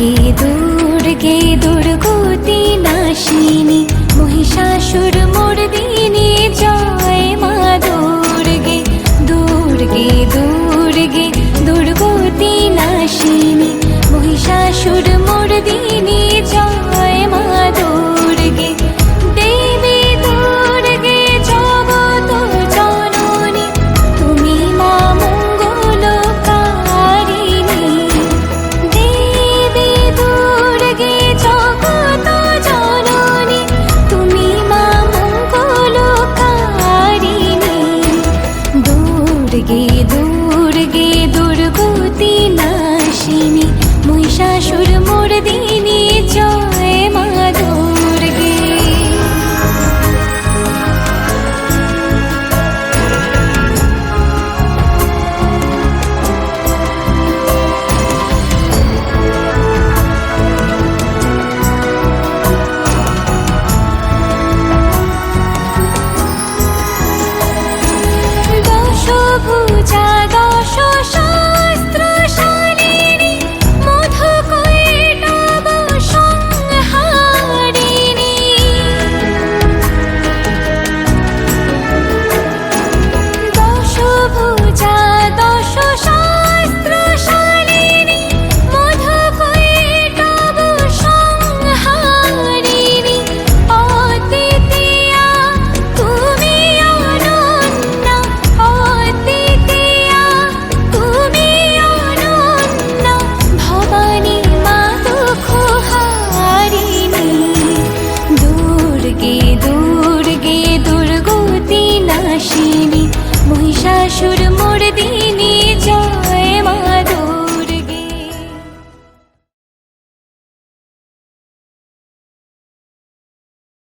দুর্গে দুর্গে দুর্গতি নাশিনী মহিষাসুর চাই